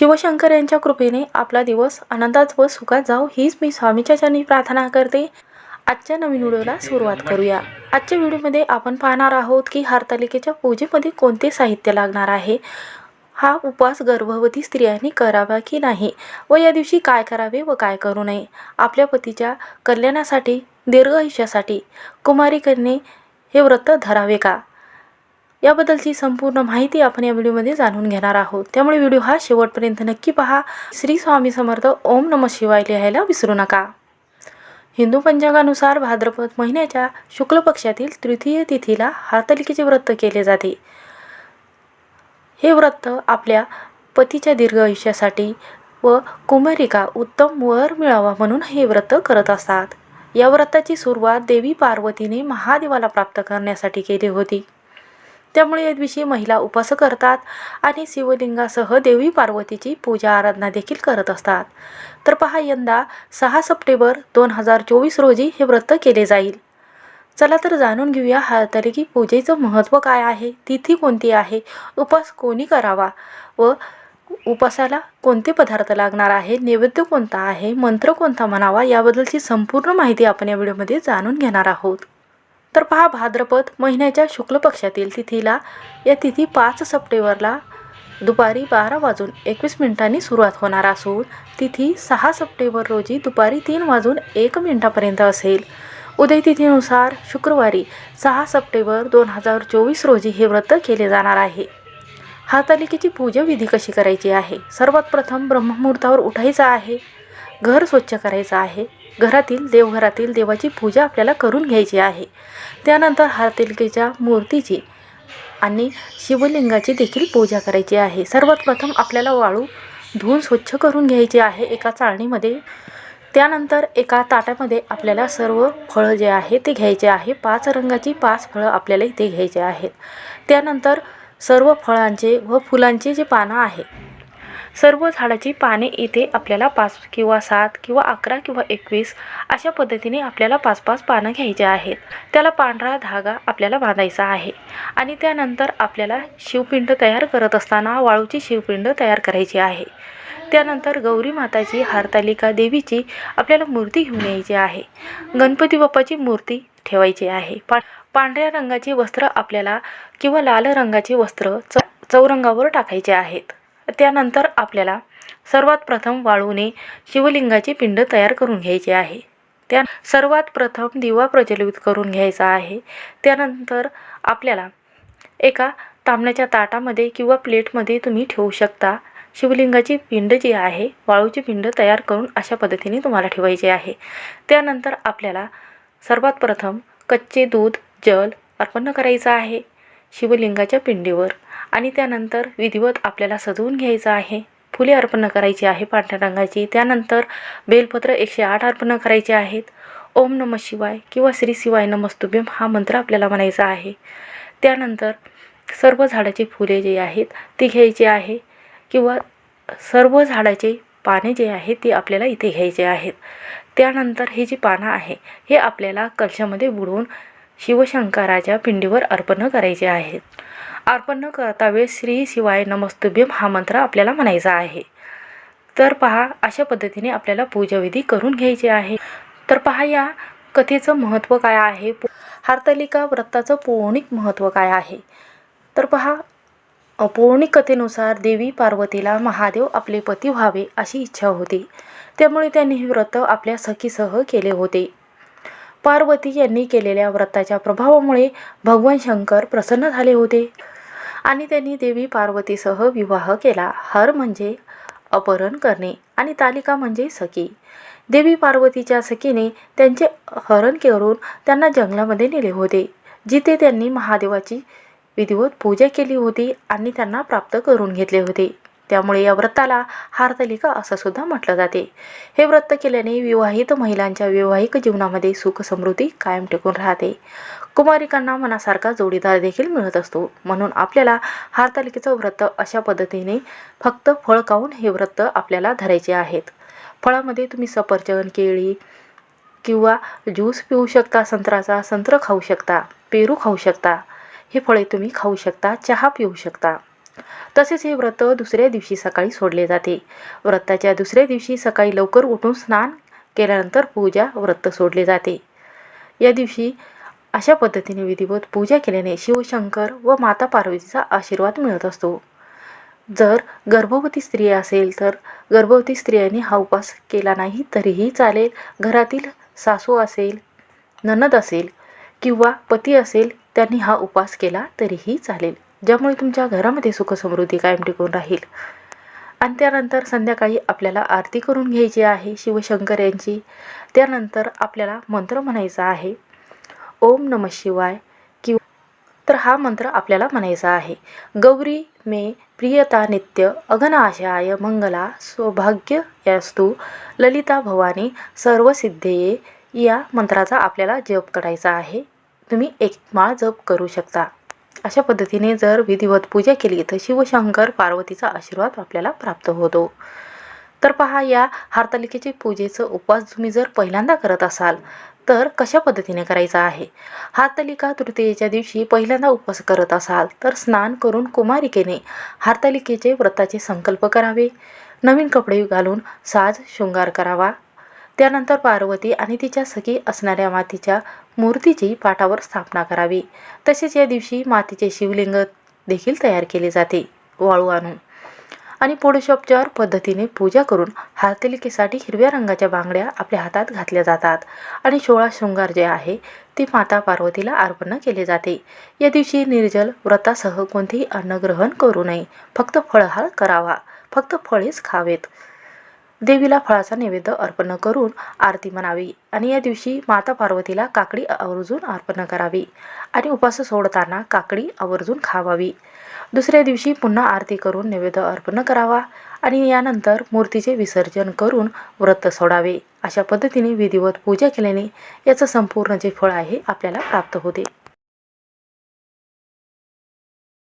शिवशंकर यांच्या कृपेने आपला दिवस आनंदात व सुखात जाओ हीच मी स्वामीच्या चरणी प्रार्थना करते. आजच्या नवीन व्हिडिओला सुरुवात करूया. आजच्या व्हिडिओमध्ये आपण पाहणार आहोत की हरतालिकेच्या पूजेमध्ये कोणते साहित्य लागणार आहे? हा उपवास गर्भवती स्त्रियांनी करावा की नाही? व या दिवशी काय करावे व काय करू नये? आपल्या पतीच्या कल्याणासाठी दीर्घ आयुष्यासाठी कुमारिकांनी हे व्रत धरावे का? याबद्दलची संपूर्ण माहिती आपण या व्हिडिओमध्ये जाणून घेणार आहोत. त्यामुळे व्हिडिओ हा शेवटपर्यंत नक्की पहा. श्री स्वामी समर्थ ओम नम शिवाय लिहायला विसरू नका. हिंदू पंचांगानुसार भाद्रपद महिन्याच्या शुक्ल पक्षातील तृतीय तिथीला हातलिकेचे व्रत केले जाते. हे व्रत आपल्या पतीच्या दीर्घ आयुष्यासाठी व कुमारिका उत्तम वर मिळावा म्हणून हे व्रत करत असतात. या व्रताची सुरुवात देवी पार्वतीने महादेवाला प्राप्त करण्यासाठी केली होती. त्यामुळे या दिवशी महिला उपवास करतात आणि शिवलिंगासह देवी पार्वतीची पूजा आराधना देखील करत असतात. तर पहा यंदा सहा सप्टेंबर दोन हजार चोवीस रोजी हे व्रत केले जाईल. चला तर जाणून घेऊया हरतालिकी पूजेचं महत्त्व काय आहे तिथी कोणती आहे उपास कोणी करावा व उपासाला कोणते पदार्थ लागणार आहे नैवेद्य कोणता आहे मंत्र कोणता म्हणावा याबद्दलची संपूर्ण माहिती आपण या व्हिडिओमध्ये जाणून घेणार आहोत. तर पहा भाद्रपद महिन्याच्या शुक्ल पक्षातील तिथीला या तिथी पाच सप्टेंबरला दुपारी बारा वाजून एकवीस मिनिटांनी सुरुवात होणार असून तिथी सहा सप्टेंबर रोजी दुपारी तीन वाजून एक मिनिटापर्यंत असेल. उदयतिथीनुसार शुक्रवारी सहा सप्टेंबर दोन हजार चोवीस रोजी हे व्रत केले जाणार आहे. हातालिकेची पूजा विधी कशी करायची आहे? सर्वात प्रथम ब्रह्ममुहूर्तावर उठायचं आहे. घर स्वच्छ करायचं आहे. घरातील देवघरातील देवाची पूजा आपल्याला करून घ्यायची आहे. त्यानंतर हातालिकेच्या मूर्तीची आणि शिवलिंगाची देखील पूजा करायची आहे. सर्वात प्रथम आपल्याला वाळू धुवून स्वच्छ करून घ्यायची आहे एका चाळणीमध्ये. त्यानंतर एका ताटामध्ये आपल्याला सर्व फळं जे आहे ते घ्यायचे आहे. पाच रंगाची पाच फळं आपल्याला इथे घ्यायचे आहेत. त्यानंतर सर्व फळांचे व फुलांचे जे पानं आहे सर्व झाडाची पाने इथे आपल्याला पाच किंवा सात किंवा अकरा किंवा एकवीस अशा पद्धतीने आपल्याला पाच पाच पानं घ्यायचे आहेत. त्याला पांढरा धागा आपल्याला बांधायचा आहे. आणि त्यानंतर आपल्याला शिवपिंड तयार करत असताना वाळूची शिवपिंड तयार करायची आहे. त्यानंतर गौरी माताची हरतालिका देवीची आपल्याला मूर्ती घेऊन यायची आहे. गणपती बाप्पाची मूर्ती ठेवायची आहे. पा पांढऱ्या रंगाची वस्त्र आपल्याला किंवा लाल रंगाची वस्त्र च चौरंगावर टाकायचे आहेत. त्यानंतर आपल्याला सर्वात प्रथम वाळूने शिवलिंगाची पिंड तयार करून घ्यायची आहे. त्या सर्वात प्रथम दिवा प्रज्वलित करून घ्यायचा आहे. त्यानंतर आपल्याला एका तांबण्याच्या ताटामध्ये किंवा प्लेटमध्ये तुम्ही ठेवू शकता. शिवलिंगाची पिंड जी आहे वाळूची पिंड तयार करून अशा पद्धतीने तुम्हाला ठेवायची आहे. त्यानंतर आपल्याला सर्वात प्रथम कच्चे दूध जल अर्पण करायचं आहे. शिवलिंगाच्या पिंडीवर आणि त्यानंतर विधिवत आपल्याला सजवून घ्यायचं आहे. फुले अर्पण करायची आहे पांढऱ्या रंगाची. त्यानंतर बेलपत्र एकशे आठ अर्पण करायचे आहेत. ओम नम शिवाय किंवा श्री शिवाय नमस्तुभ्यम हा मंत्र आपल्याला म्हणायचा आहे. त्यानंतर सर्व झाडाची फुले जे आहेत ती घ्यायची आहे किंवा सर्व झाडाचे पाने जे आहेत ते आपल्याला इथे घ्यायचे आहेत. त्यानंतर हे जी पानं आहे हे आपल्याला कलशामध्ये बुडवून शिवशंकराच्या पिंडीवर अर्पण करायचे आहेत. अर्पण करता वेळेस श्री शिवाय नमस्तुभ्यम हा मंत्र आपल्याला म्हणायचा आहे. तर पहा अशा पद्धतीने आपल्याला पूजाविधी करून घ्यायची आहे. तर पहा या कथेचं महत्त्व काय आहे? हारतालिका व्रताचं पौराणिक महत्त्व काय आहे? तर पहा पौराणिक कथेनुसार देवी पार्वतीला महादेव आपले पती व्हावे अशी इच्छा होती. त्यामुळे त्यांनी हे व्रत आपल्या सखीसह केले होते. पार्वती यांनी केलेल्या व्रताच्या प्रभावामुळे भगवान शंकर प्रसन्न झाले होते. आणि त्यांनी देवी पार्वतीसह विवाह केला. हर म्हणजे अपहरण करणे आणि तालिका म्हणजे सखी. देवी पार्वतीच्या सखीने त्यांचे हरण करून त्यांना जंगलामध्ये नेले होते जिथे त्यांनी महादेवाची विधिवत पूजा केली होती आणि त्यांना प्राप्त करून घेतले होते. त्यामुळे या व्रताला हारतालिका असं सुद्धा म्हटलं जाते. हे व्रत केल्याने विवाहित महिलांच्या वैवाहिक जीवनामध्ये सुख समृद्धी कायम टिकून राहते. कुमारिकांना मनासारखा जोडीदार देखील मिळत असतो. म्हणून आपल्याला हारतालिकेचं व्रत अशा पद्धतीने फक्त फळ खाऊन हे व्रत आपल्याला धरायचे आहेत. फळामध्ये तुम्ही सफरचंद केळी किंवा ज्यूस पिऊ शकता संत्राचा संत्र खाऊ शकता पेरू खाऊ शकता. हे फळे तुम्ही खाऊ शकता चहा पिऊ शकता. तसेच हे व्रत दुसऱ्या दिवशी सकाळी सोडले जाते. व्रताच्या दुसऱ्या दिवशी सकाळी लवकर उठून स्नान केल्यानंतर पूजा व्रत सोडले जाते. या दिवशी अशा पद्धतीने विधिवत पूजा केल्याने शिवशंकर व माता पार्वतीचा आशीर्वाद मिळत असतो. जर गर्भवती स्त्री असेल तर गर्भवती स्त्रियांनी हा उपास केला नाही तरीही चालेल. घरातील सासू असेल ननद असेल किंवा पती असेल त्यांनी हा उपास केला तरीही चालेल. ज्यामुळे तुमच्या घरामध्ये सुखसमृद्धी कायम टिकून राहील. आणि त्यानंतर संध्याकाळी आपल्याला आरती करून घ्यायची आहे शिवशंकर यांची. त्यानंतर आपल्याला मंत्र म्हणायचा आहे. ओम नम शिवाय किंवा तर हा मंत्र आपल्याला म्हणायचा आहे. गौरी मे प्रियता नित्य अघनाशाय मंगला सौभाग्य यास्तु ललिता भवानी सर्वसिद्धये. या मंत्राचा आपल्याला जप करायचा आहे. तुम्ही एक माळ जप करू शकता. अशा पद्धतीने जर विधिवत पूजा केली तर शिवशंकर पार्वतीचा आशीर्वाद आपल्याला प्राप्त होतो. तर पहा या हरतालिकेचे पूजेचं उपवास तुम्ही जर पहिल्यांदा करत असाल तर कशा पद्धतीने करायचा आहे? हारतालिका तृतीयेच्या दिवशी पहिल्यांदा उपवास करत असाल तर स्नान करून कुमारिकेने हारतालिकेचे व्रताचे संकल्प करावे. नवीन कपडे घालून साज शृंगार करावा. त्यानंतर पार्वती आणि तिच्या सखी असणाऱ्या मातीच्या मूर्तीची पाटावर स्थापना करावी. तसेच या दिवशी मातीचे शिवलिंग देखील तयार केले जाते वाळू आणून. आणि पुरुषोपचार पद्धतीने पूजा करून हातलिकेसाठी हिरव्या रंगाच्या बांगड्या आपल्या हातात घातल्या जातात. आणि सोळा शृंगार जे आहे ती माता पार्वतीला अर्पण केले जाते. या दिवशी निर्जल व्रतासह कोणतेही अन्न ग्रहण करू नये. फक्त फळहार करावा. फक्त फळेच खावेत. देवीला फळाचा नैवेद्य अर्पण करून आरती म्हणावी. आणि या दिवशी माता पार्वतीला काकडी आवर्जून अर्पण करावी. आणि उपास सोडताना काकडी आवर्जून खावावी. दुसऱ्या दिवशी पुन्हा आरती करून नैवेद्य अर्पण करावा. आणि यानंतर मूर्तीचे विसर्जन करून व्रत सोडावे. अशा पद्धतीने विधिवत पूजा केल्याने याचं संपूर्ण जे फळ आहे आपल्याला प्राप्त होते.